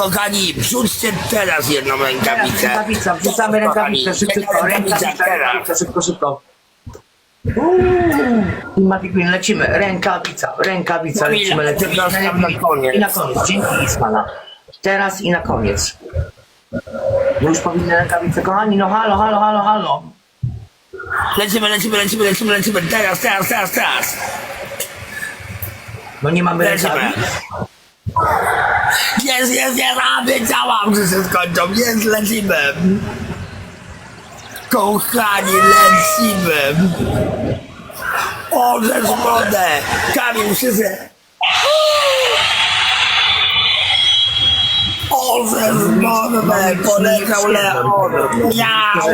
kochani, wrzućcie teraz jedną rękawicę. Rękawica, wrzucamy rękawicę, szybko, rękawica, rękawica, szybko, szybko. Uuu, Matic Win, lecimy, rękawica, rękawica, No i lecimy, lecimy. I na koniec. I na koniec, dzięki Ismana. Teraz i na koniec. No już powinny rękawice, kochani, no halo, halo, halo, halo. Lecimy, lecimy, lecimy, lecimy, lecimy. Teraz, teraz, teraz, teraz. No nie mamy Lecimy. rękawic. Jest, jest, jest, a wiedziałam, że się skończą. Jest, lecimy. Kochani, lecimy. O, żeż wodę. Kamil, wszyscy. O, żeż wodę. Poleciał Leon. Miał.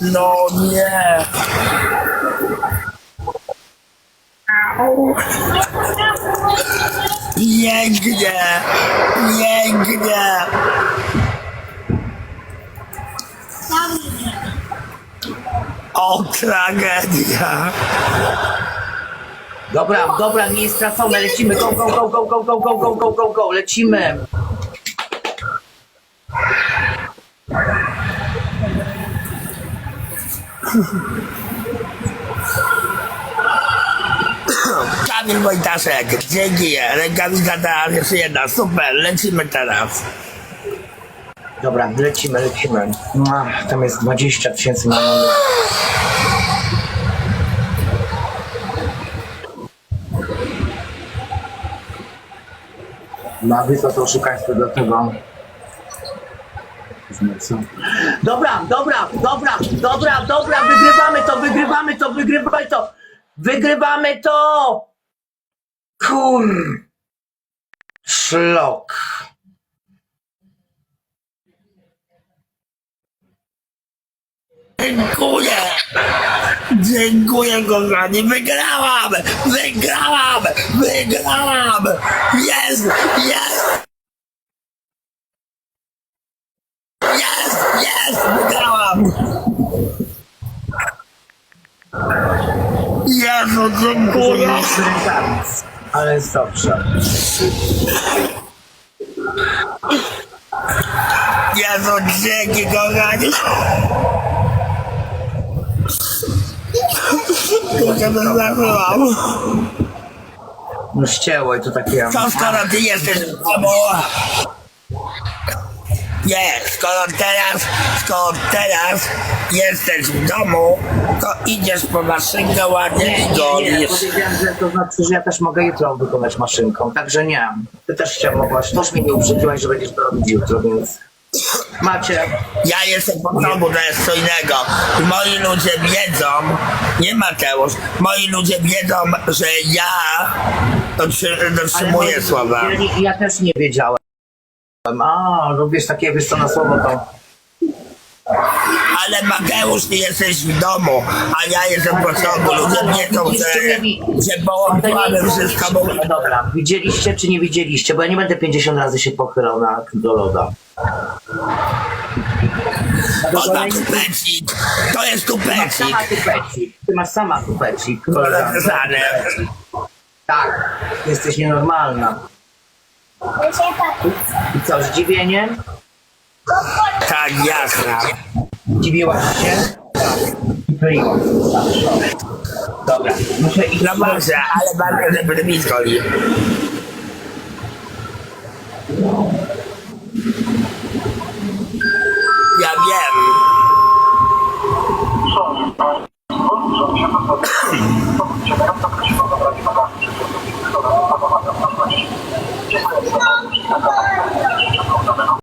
No nie. Pięknie, pięknie. O, tragedia. Dobra, dobra, nie jest stracone, lecimy, go, go, go, go, go, go, go, go, go, go, go, lecimy. Kamil Wojtaszek, dzięki. Rękawica teraz jeszcze jedna. Super, lecimy teraz. Dobra, lecimy, lecimy. Ach, tam jest 20 tysięcy na Na wyspa to oszukaństwo do tego. Dobra, dobra, dobra, dobra, dobra, wygrywamy to, wygrywamy to, wygrywamy to, wygrywamy to! Kur... Szlok. Dziękuję. Dziękuję kochani. Wygrałam. Wygrałam. Wygrałam. Jest. Jest. Jest. Jest. Wygrałam. Jezu, dziękuję. Z ale jest dobrze. Jezu, dzięki kochani. Kurczę, to zażyłam. No ścięło i to takie... Co skoro ty jesteś w domu? Nie, skoro teraz, skoro teraz jesteś w domu, to idziesz po maszynkę ładnie Nie, i nie, nie, golisz. powiedziałem, że to znaczy, że ja też mogę jutro wykonać maszynką, także nie. Ty też chciałem mogłaś, też mnie nie uprzedziłaś, że będziesz to robić jutro, więc... Macie, Ja jestem po domu, to jest co innego. Moi ludzie wiedzą, nie Mateusz, moi ludzie wiedzą, że ja ale dotrzymuję moi- słowa. Ja, ja też nie wiedziałem. A, robisz takie, wiesz co, na słowo to... Ale Mateusz, ty jesteś w domu, a ja jestem po domu. Ludzie wiedzą, że, że połączyłem wszystko. Bo... Dobra, widzieliście czy nie widzieliście? Bo ja nie będę 50 razy się pochylał na, do loda. O tak, tupecik. To jest Ty masz tupecik. sama tupecik. Ty masz sama tupecik. Zapisane. Tak, jesteś nienormalna. I co, zdziwienie? Tak, jasna. Dziwiłaś się? Tak. Byliłam. Dobra, muszę iść. No może, ale bardzo żeby mi zgoli. Ja wiem. Żołnierze